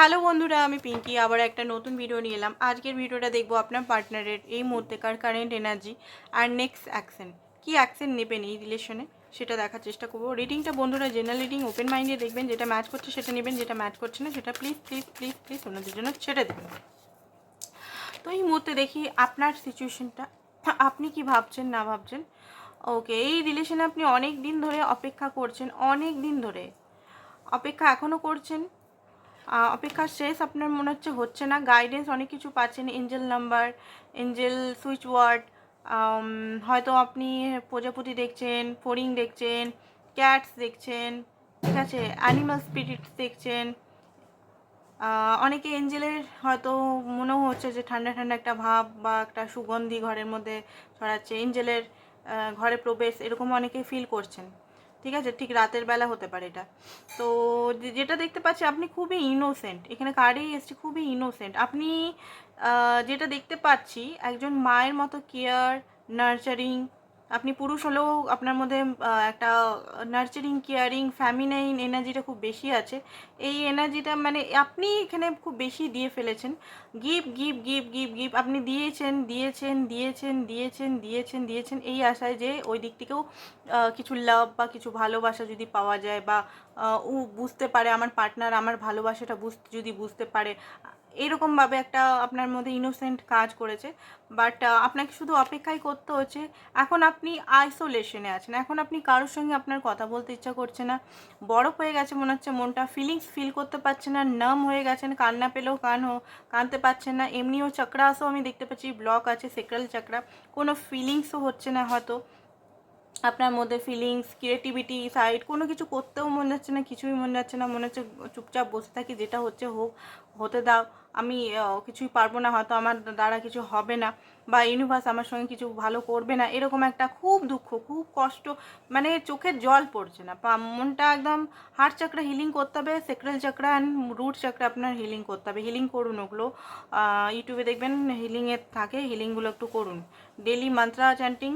Hello বন্ধুরা, আমি পিঙ্কি। আবার একটা নতুন ভিডিও নিয়ে এলাম। আজকের ভিডিওটা দেখব আপনার পার্টনারের এই মুহূর্তেকার কারেন্ট এনার্জি আর নেক্সট অ্যাকশন কি অ্যাকশন নেবেন এই রিলেশনে সেটা দেখার চেষ্টা করব। রিডিংটা বন্ধুরা জেনারেল রিডিং ওপেন মাইন্ডে দেখবেন যেটা ম্যাচ করছে সেটা নেবেন, যেটা ম্যাচ করছে না সেটা প্লিজ প্লিজ প্লিজ প্লিজ ওনাদের জন্য ছেড়ে দেবেন। তো এই মুহূর্তে দেখি আপনার সিচুয়েশনটা আপনি কি ভাবছেন, না ভাবছেন? ওকে এই রিলেশনে আপনি অনেক দিন ধরে অপেক্ষা করছেন, অনেক দিন ধরে। অপেক্ষা এখনও করছেন? আহ, অপেক্ষার শেষ। আপনার মনে হচ্ছে হচ্ছে না। গাইডেন্স অনেক কিছু পাচ্ছেন। Angel number angel switch word হয়তো আপনি প্রজাপতি দেখছেন ফড়িং দেখছেন ক্যাটস দেখছেন ঠিক আছে? অ্যানিমাল স্পিরিটস দেখছেন। অনেকে এঞ্জেলের হয়তো মনেও হচ্ছে যে ঠান্ডা ঠান্ডা একটা ভাব বা একটা সুগন্ধি ঘরের মধ্যে ছড়াচ্ছে। এঞ্জেলের ঘরে প্রবেশ এরকম অনেকে ফিল করছেন। ঠিক আছে? ঠিক রাতের বেলা হতে পারে এটা। তো যেটা দেখতে পাচ্ছি, আপনি খুবই ইনোসেন্ট এখানে কার্ডেই এসছে, খুবই ইনোসেন্ট আপনি যেটা দেখতে পাচ্ছি, একজন মায়ের মতো কেয়ার নার্চারিং আপনি পুরুষ হলেও আপনার মধ্যে একটা নার্চারিং কেয়ারিং ফ্যামিনাইন এনার্জিটা খুব বেশি আছে। এই এনার্জিটা মানে আপনি এখানে খুব বেশি দিয়ে ফেলেছেন। Give give give give give, আপনি দিয়েছেন দিয়েছেন দিয়েছেন দিয়েছেন দিয়েছেন দিয়েছেন, এই আশায় যে ওই দিক থেকেও কিছু লাভ বা কিছু ভালোবাসা যদি পাওয়া যায় বা ও বুঝতে পারে আমার পার্টনার আমার ভালোবাসাটা বুঝ, যদি বুঝতে পারে এরকমভাবে একটা আপনার মধ্যে ইনোসেন্ট কাজ করেছে। বাট আপনাকে শুধু অপেক্ষাই করতে হচ্ছে, এখন আপনি আইসোলেশনে আছেন। এখন আপনি কারোর সঙ্গে আপনার কথা বলতে ইচ্ছা করছে না। বরফ হয়ে গেছে মনে হচ্ছে মনটা ফিলিংস ফিল করতে পারছে না নাম হয়ে গেছেন, কান্না পেলেও কান কানতে পারছেন না। এমনিও চক্রাসও আমি দেখতে পাচ্ছি ব্লক আছে সেক্রাল চক্রা কোনো ফিলিংসও হচ্ছে না হয়তো। আপনার মধ্যে ফিলিংস ক্রিয়েটিভিটি সাইড কোনো কিছু করতেও মনে যাচ্ছে না, কিছুই মনে যাচ্ছে না। মনে হচ্ছে চুপচাপ বসে থাকি, যেটা হচ্ছে হোক, হতে দাও। আমি কিছুই পারব না, হয়তো আমার দ্বারা কিছু হবে না বা ইউনিভার্স আমার সঙ্গে কিছু ভালো করবে না, এরকম একটা খুব দুঃখ, খুব কষ্ট মানে চোখের জল পড়ছে না। মনটা একদম হার্ট চাকরা হিলিং করতে হবে সেক্রেল চাকরা অ্যান্ড রুট চাকরা আপনার হিলিং করতে হবে। হিলিং করুন ওগুলো ইউটিউবে দেখবেন হিলিংয়ের থাকে হিলিংগুলো একটু করুন। ডেলি মান্ত্রা চ্যান্টিং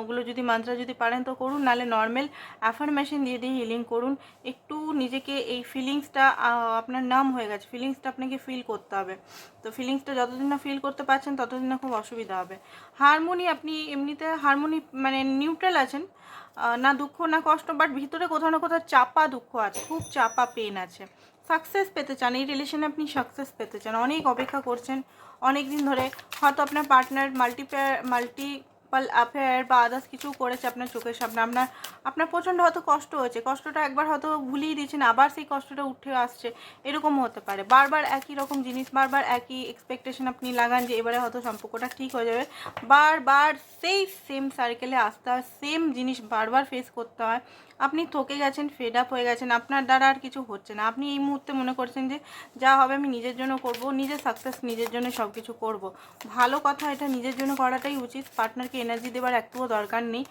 ওগুলো যদি মান্ত্রা যদি পারেন তো করুন নাহলে নর্মাল অ্যাফার্মেশন দিয়ে দিয়ে হিলিং করুন। একটু নিজেকে এই ফিলিংসটা আপনার নাম হয়ে গেছে ফিলিংসটা আপনাকে ফিল করতে হবে। তো ফিলিংসটা যতদিন না ফিল করতে পারছেন, ততদিন না খুব অসুবিধা হবে। হারমোনি আপনি এমনিতে হারমোনি মানে নিউট্রাল আছেন না দুঃখ, না কষ্ট বাট ভিতরে কোথাও না কোথাও চাপা দুঃখ আছে, খুব চাপা পেন আছে। সাকসেস পেতে চান, এই রিলেশনে আপনি সাকসেস পেতে চান। অনেক অপেক্ষা করছেন অনেক দিন ধরে হয়তো আপনার পার্টনার মাল্টিপেয়ার মাল্টিপাল অ্যাফেয়ার বা আদার্স কিছু করেছে আপনার চোখের সামনে, আপনার আপনার প্রচণ্ড হয়তো কষ্ট হয়েছে, কষ্টটা একবার হয়তো ভুলিয়ে দিয়েছেন, আবার সেই কষ্টটা উঠে আসছে, এরকম হতে পারে। বারবার একই রকম জিনিস, বারবার একই এক্সপেকটেশন আপনি লাগান যে এবারে হয়তো সম্পর্কটা ঠিক হয়ে যাবে। বারবার সেই সেম সার্কেলে আসতে হয় সেম জিনিস বারবার ফেস করতে হয়। আপনি থকে গেছেন ফেড আপ হয়ে গেছেন, আপনার দ্বারা আর কিছু হচ্ছে না। আপনি এই মুহূর্তে মনে করছেন যে, যা হবে আমি নিজের জন্য করব, নিজের সাকসেস নিজের জন্য সব কিছু করব। ভালো কথা এটা নিজের জন্য করাটাই উচিত পার্টনারকে এনার্জি দেওয়ার একটুও দরকার নেই।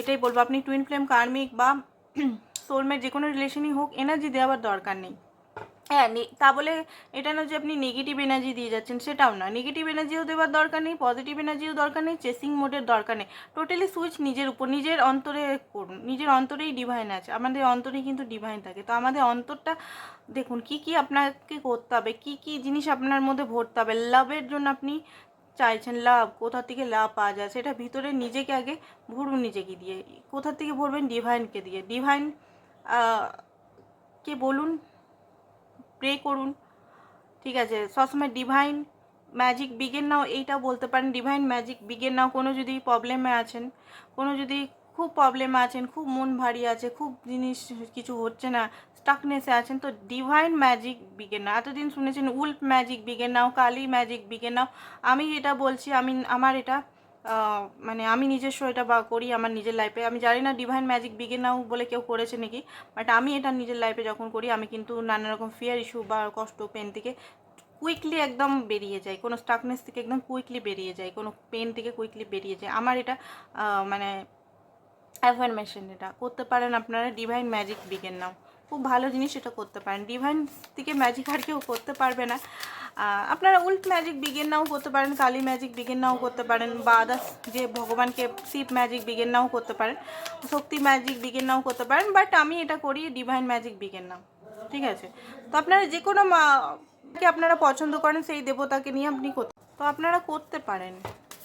এটাই বলব, আপনি টুইন ফ্লেম কার্মিক বা সোলমেট যে কোনো রিলেশনই হোক এনার্জি দেওয়ার দরকার নেই। হ্যাঁ তা বলে এটা না যে আপনি নেগেটিভ এনার্জি দিয়ে যাচ্ছেন, সেটাও না। নেগেটিভ এনার্জিও দেওয়ার দরকার নেই পজিটিভ এনার্জিও দরকার নেই চেসিং মোডের দরকার নেই। টোটালি সুইচ নিজের উপর, নিজের অন্তরে করুন, নিজের অন্তরেই ডিভাইন আছে। আমাদের অন্তরে কিন্তু ডিভাইন থাকে। তো আমাদের অন্তরটা দেখুন, কি কি আপনাকে করতে হবে, কি কি জিনিস আপনার মধ্যে ভরতে হবে। লাভের জন্য আপনি চাইছেন লাভ, কোথা থেকে লাভ পাওয়া যায়, সেটা ভিতরে নিজেকে আগে ভরুন নিজেকে দিয়ে। কোথা থেকে ভরবেন? ডিভাইনকে দিয়ে। ডিভাইন কে বলুন? প্রে করুন। ঠিক আছে? সবসময় ডিভাইন ম্যাজিক বিগেন নাও এইটা বলতে পারেন। ডিভাইন ম্যাজিক বিগেন নাও কোনো যদি প্রবলেমে আছেন, কোনো যদি খুব প্রবলেমে আছেন, খুব মন ভারী আছে, খুব জিনিস কিছু হচ্ছে না স্টাকনেসে আছেন, তো ডিভাইন ম্যাজিক বিগেন নাও এতদিন শুনেছেন wolf magic Bigen now Kali magic Bigen now আমি এটা বলছি, আমি, আমার এটা মানে আমি নিজস্ব এটা বা করি, আমার নিজের লাইফে আমি জানি না ডিভাইন ম্যাজিক বিগেন নাও বলে কেউ করেছে নাকি বাট আমি এটা নিজের লাইফে যখন করি, আমি কিন্তু নানা রকম ফিয়ার ইস্যু বা কষ্ট পেন থেকে কুইকলি একদম বেরিয়ে যায় কোনো স্টাকনেস থেকে একদম কুইকলি বেরিয়ে যায় কোনো পেন থেকে কুইকলি বেরিয়ে যায় আমার এটা মানে অ্যাফার্মেশন এটা। করতে পারেন আপনারা ডিভাইন ম্যাজিক বিগেন নাও খুব ভালো জিনিস এটা করতে পারেন। ডিভাইন থেকে ম্যাজিক আর কেউ করতে পারবে না। আপনারা উল্ট ম্যাজিক বিগেন নাও করতে পারেন, কালী ম্যাজিক বিগেন নাও করতে পারেন, বা আদার্স যে ভগবানকে শিব ম্যাজিক বিগেন নাও করতে পারেন, শক্তি ম্যাজিক বিগেন নাও করতে পারেন বাট আমি এটা করি ডিভাইন ম্যাজিক বিগেন নাও ঠিক আছে? তো আপনারা যে কোনো মাকে আপনারা পছন্দ করেন, সেই দেবতাকে নিয়ে আপনি করতে তো আপনারা করতে পারেন,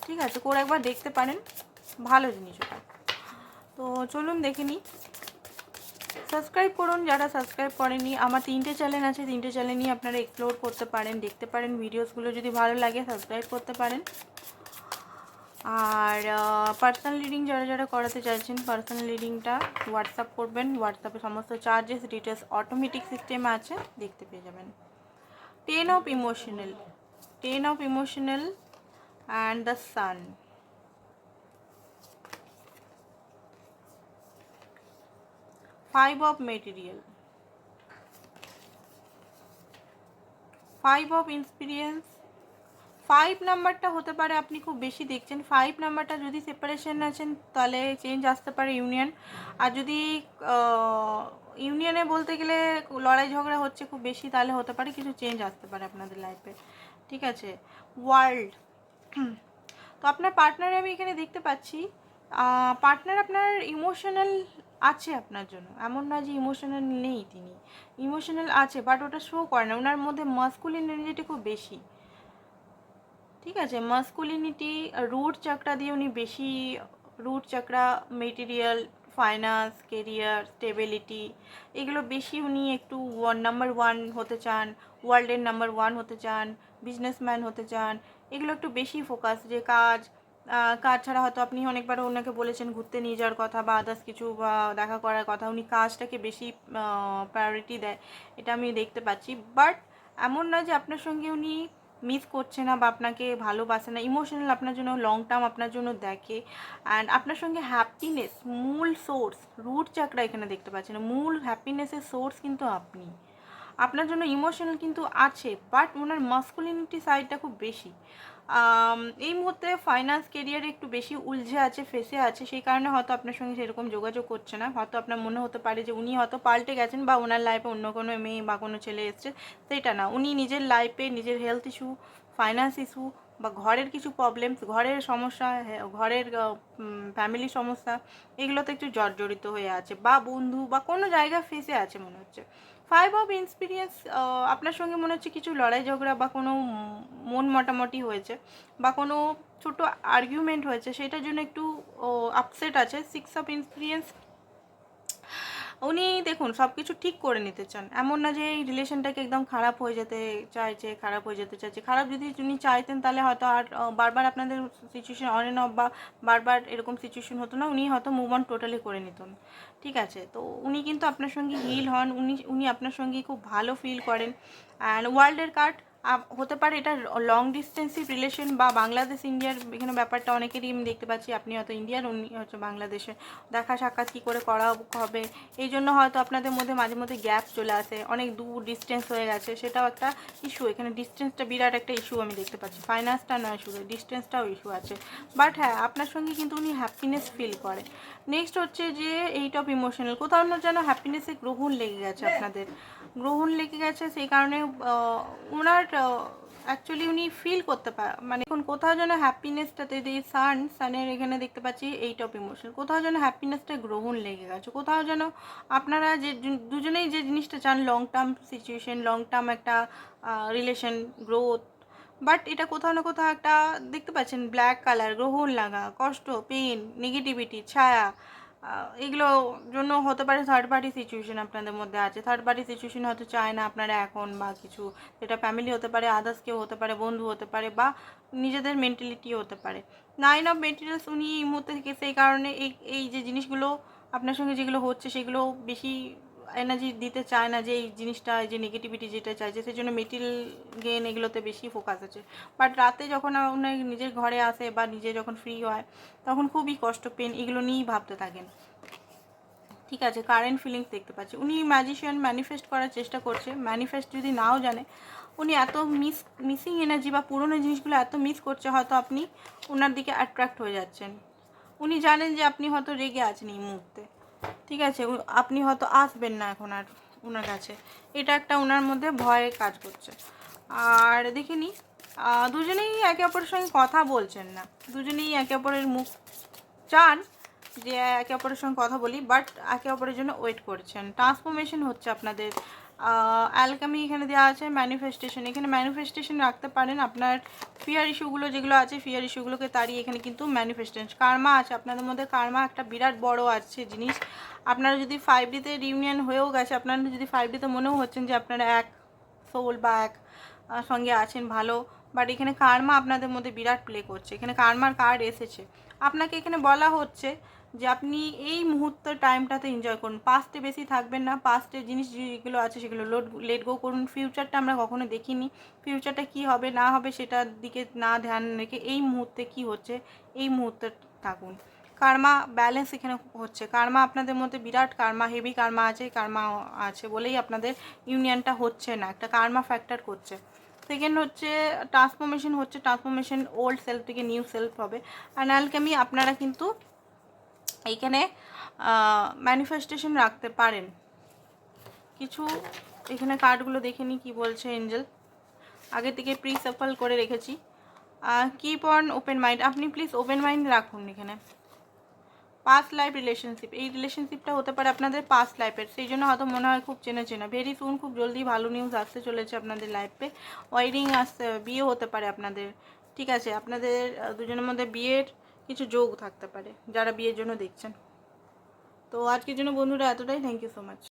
ঠিক আছে? করে একবার দেখতে পারেন, ভালো জিনিস ওটা। তো চলুন দেখে নিই। সাবস্ক্রাইব করুন, যারা সাবস্ক্রাইব করেনি আমার তিনটে চ্যানেল আছে, তিনটে চ্যানেল নিয়ে আপনারা এক্সপ্লোর করতে পারেন, দেখতে পারেন ভিডিওসগুলো যদি ভালো লাগে সাবস্ক্রাইব করতে পারেন। আর পার্সোনাল রিডিং যারা যারা করাতে চাইছেন পার্সোনাল রিডিংটা হোয়াটসঅ্যাপ করবেন হোয়াটসঅ্যাপে সমস্ত চার্জেস ডিটেলস অটোমেটিক সিস্টেম আছে, দেখতে পেয়ে যাবেন। Ten of emotional ten of emotional and the sun five of material five of experience five নাম্বারটা হতে পারে, আপনি খুব বেশি দেখছেন। ফাইভ নাম্বারটা যদি সেপারেশন আছেন, তাহলে চেঞ্জ আসতে পারে ইউনিয়ন আর যদি ইউনিয়নে বলতে গেলে লড়াই ঝগড়া হচ্ছে খুব বেশি, তাহলে হতে পারে কিছু চেঞ্জ আসতে পারে আপনাদের লাইফে ঠিক আছে? ওয়ার্ল্ড তো আপনার পার্টনারে আমি এখানে দেখতে পাচ্ছি পার্টনার আপনার ইমোশনাল আছে আপনার জন্য। এমন না যে ইমোশনাল নেই তিনি। ইমোশনাল আছে বাট ওটা শো করে না। ওনার মধ্যে মাস্কুলিন এনার্জিটি খুব বেশি। ঠিক আছে? মাস্কুলিনিটি রুট চাকরা দিয়ে উনি বেশি root chakra material finance career stability এগুলো বেশি উনি একটু ওয়ান নাম্বার ওয়ান হতে চান ওয়ার্ল্ডের নাম্বার ওয়ান হতে চান বিজনেসম্যান হতে চান, এগুলো একটু বেশি ফোকাস যে কাজ কাজ ছাড়া হয়তো আপনি অনেকবার ওনাকে বলেছেন ঘুরতে নিয়ে যাওয়ার কথা বা আদার্স কিছু দেখা করার কথা, উনি কাজটাকে বেশি প্রায়োরিটি দেয়, এটা আমি দেখতে পাচ্ছি। বাট এমন নয় যে আপনার সঙ্গে উনি মিস করছে না বা আপনাকে ভালোবাসে না ইমোশনাল আপনার জন্য লং টার্ম আপনার জন্য দেখে। অ্যান্ড আপনার সঙ্গে হ্যাপিনেস মূল সোর্স রুট চাকরা এখানে দেখতে পাচ্ছেন, মূল হ্যাপিনেসের সোর্স কিন্তু আপনি। আপনার জন্য ইমোশনাল কিন্তু আছে বাট ওনার মাস্কুলিনিটি সাইডটা খুব বেশি। এই মুহূর্তে ফাইন্যান্স কেরিয়ারে একটু বেশি উলঝে আছে ফেসে আছে, সেই কারণে হয়তো আপনার সঙ্গে সেরকম যোগাযোগ করছে না। হয়তো আপনার মনে হতে পারে যে উনি হয়তো পাল্টে গেছেন বা ওনার লাইফে অন্য কোনো মেয়ে বা কোনো ছেলে এসছে, সেটা না। উনি নিজের লাইফে নিজের হেলথ ইস্যু ফাইন্যান্স ইস্যু বা ঘরের কিছু প্রবলেমস ঘরের সমস্যা ঘরের ফ্যামিলি সমস্যা, এগুলোতে একটু জর্জরিত হয়ে আছে বা বন্ধু বা কোনো জায়গায় ফেসে আছে মনে হচ্ছে। ফাইভ অফ ইন্সপিরিয়েন্স আপনার সঙ্গে মনে হচ্ছে কিছু লড়াই ঝগড়া বা কোনো মন মোটামুটি হয়েছে বা কোনো ছোট আর্গুমেন্ট হয়েছে, সেটার জন্য একটু আপসেট আছে। সিক্স অফ এক্সপিরিয়েন্স উনি দেখুন সব কিছু ঠিক করে নিতে চান। এমন না যে এই রিলেশনটাকে একদম খারাপ হয়ে যেতে চাইছে, খারাপ হয়ে যেতে চাইছে। খারাপ যদি উনি চাইতেন, তাহলে হয়তো আর বারবার আপনাদের সিচুয়েশন অন অ্যান্ড অফ বা বারবার এরকম সিচুয়েশন হতো না, উনি হয়তো মুভ অন টোটালি করে নিতেন। ঠিক আছে? তো উনি কিন্তু আপনার সঙ্গে হিল হন, উনি উনি আপনার সঙ্গে খুব ভালো ফিল করেন। অ্যান্ড ওয়ার্ল্ডের কার্ড হতে পারে এটা লং ডিস্টেন্সিভ রিলেশন বা বাংলাদেশ ইন্ডিয়ার এখানে ব্যাপারটা অনেকেরই আমি দেখতে পাচ্ছি। আপনি হয়তো ইন্ডিয়ার উনি হচ্ছে বাংলাদেশে। দেখা সাক্ষাৎ কী করে করা হবে? এই জন্য হয়তো আপনাদের মধ্যে মাঝে মধ্যে গ্যাপ চলে আসে। অনেক দূর ডিস্টেন্স হয়ে গেছে। সেটাও একটা ইস্যু এখানে ডিস্টেন্সটা বিরাট একটা ইস্যু আমি দেখতে পাচ্ছি। ফাইন্যান্সটা নয় শুধু ডিস্টেন্সটাও ইস্যু আছে। বাট হ্যাঁ আপনার সঙ্গে কিন্তু উনি হ্যাপিনেস ফিল করে। নেক্সট হচ্ছে যে এইট অফ ইমোশনাল কোথাও না যেন হ্যাপিনেসে গ্রহণ লেগে গেছে আপনাদের। গ্রহণ লেগে গেছে, সেই কারণে ওনার অ্যাকচুয়ালি উনি ফিল করতে পারে মানে এখন কোথাও যেন হ্যাপিনেসটাতে যে সান সানের এখানে দেখতে পাচ্ছি, এইট অফ ইমোশন কোথাও যেন হ্যাপিনেসটা গ্রহণ লেগে গেছে। কোথাও যেন আপনারা যে দুজনেই যে জিনিসটা চান long term situation long term একটা রিলেশন গ্রোথ বাট এটা কোথাও না কোথাও একটা, দেখতে পাচ্ছেন ব্ল্যাক কালার গ্রহণ লাগা, কষ্ট পেন নেগেটিভিটি ছায়া এগুলো জন্য হতে পারে থার্ড পার্টি সিচুয়েশান আপনাদের মধ্যে আছে। থার্ড পার্টি সিচুয়েশান হয়তো চায় না আপনারা এখন বা কিছু সেটা ফ্যামিলি হতে পারে আদার্স কেউ হতে পারে, বন্ধু হতে পারে বা নিজেদের মেন্টালিটি হতে পারে। নাইন অফ মেটেরিয়ালস উনি এই মুহূর্তে থেকে সেই কারণে এই এই যে জিনিসগুলো আপনার সঙ্গে যেগুলো হচ্ছে সেগুলো বেশি এনার্জি দিতে চায় না যে এই জিনিসটা যে নেগেটিভিটি যেটা চাইছে সেই জন্য মেটেরিয়াল গেন এগুলোতে বেশি ফোকাস আছে। বাট রাতে যখন উনি নিজের ঘরে আসে বা নিজে যখন ফ্রি হয়, তখন খুবই কষ্ট পেন এগুলো নিয়েই ভাবতে থাকেন। ঠিক আছে কারেন্ট ফিলিংস দেখতে পাচ্ছি। উনি ম্যাজিশিয়ান ম্যানিফেস্ট করার চেষ্টা করছে ম্যানিফেস্ট যদি নাও জানে, উনি এত মিস মিসিং এনার্জি বা পুরনো জিনিসগুলো এত মিস করছে, হয়তো আপনি ওনার দিকে অ্যাট্রাক্ট হয়ে যাচ্ছেন। উনি জানেন যে আপনি হয়তো রেগে আছেন এই মুহূর্তে। ঠিক আছে আপনি হয়তো আসবেন না এখন আর ওনার কাছে। এটা একটা ওনার মধ্যে ভয়ে কাজ করছে। আর দেখে নি দুজনেই একে অপরের সঙ্গে কথা বলছেন না। দুজনেই একে অপরের মুখ চান যে, একে অপরের সঙ্গে কথা বলি, বাট একে অপরের জন্য ওয়েট করছেন। ট্রান্সফরমেশন হচ্ছে আপনাদের অ্যালকামি এখানে দেওয়া আছে ম্যানিফেস্টেশন এখানে ম্যানিফেস্টেশন রাখতে পারেন আপনার ফিয়ার ইস্যুগুলো যেগুলো আছে ফিয়ার ইস্যুগুলোকে তাড়িয়ে এখানে কিন্তু ম্যানিফেস্টেশন কার্মা আছে, আপনাদের মধ্যে কার্মা একটা বিরাট বড় আছে জিনিস। আপনারা যদি ফাইভ ডিতে রিউনিয়ন হয়েও গেছে, আপনারা যদি ফাইভ ডিতে মনেও হচ্ছেন যে আপনারা এক সোল বা এক সঙ্গে আছেন ভালো বাট এখানে কার্মা আপনাদের মধ্যে বিরাট প্লে করছে। এখানে কার্মার কার্ড এসেছে। আপনাকে এখানে বলা হচ্ছে যে আপনি এই মুহূর্তের টাইমটাতে এনজয় করুন। পাস্টে বেশি থাকবেন না। পাস্টের জিনিস যেগুলো আছে সেগুলো লোড লেট গো করুন। ফিউচারটা আমরা কখনো দেখিনি। ফিউচারটা কি হবে, না হবে সেটার দিকে না ধ্যান রেখে এই মুহূর্তে কি হচ্ছে, এই মুহূর্তে থাকুন। কার্মা ব্যালেন্স এখানে হচ্ছে। কার্মা আপনাদের মধ্যে বিরাট কার্মা হেভি কার্মা আছে। কার্মা আছে বলেই আপনাদের ইউনিয়নটা হচ্ছে না। একটা কার্মা ফ্যাক্টর করছে। সেকেন্ড হচ্ছে ট্রান্সফরমেশন হচ্ছে। ট্রান্সফরমেশন ওল্ড সেলফ থেকে নিউ সেলফ হবে। অ্যান্ড অ্যালকেমি আপনারা কিন্তু এইখানে ম্যানিফেস্টেশন রাখতে পারেন। কিছু, এখানে কার্ডগুলো দেখে নিই কী বলছে এঞ্জেল আগে থেকে প্রি সাফল করে রেখেছি। কিপ অন ওপেন মাইন্ড আপনি প্লিজ ওপেন মাইন্ড রাখুন এখানে। পাস্ট লাইফ রিলেশনশিপ এই রিলেশনশিপটা হতে পারে আপনাদের পাস্ট লাইফের সেই জন্য হয়তো মনে হয় খুব চেনা চেনা। ভেরি সুন খুব জলদি ভালো নিউজ আসতে চলেছে আপনাদের লাইফে ওয়াইডিং আসতে, বিয়ে হতে পারে আপনাদের। ঠিক আছে, আপনাদের দুজনের মধ্যে বিয়ের কিছু যোগ থাকতে পারে, যারা বিয়ের জন্য দেখছেন। তো আজকের জন্য বন্ধুরা এতটাই। Thank you so much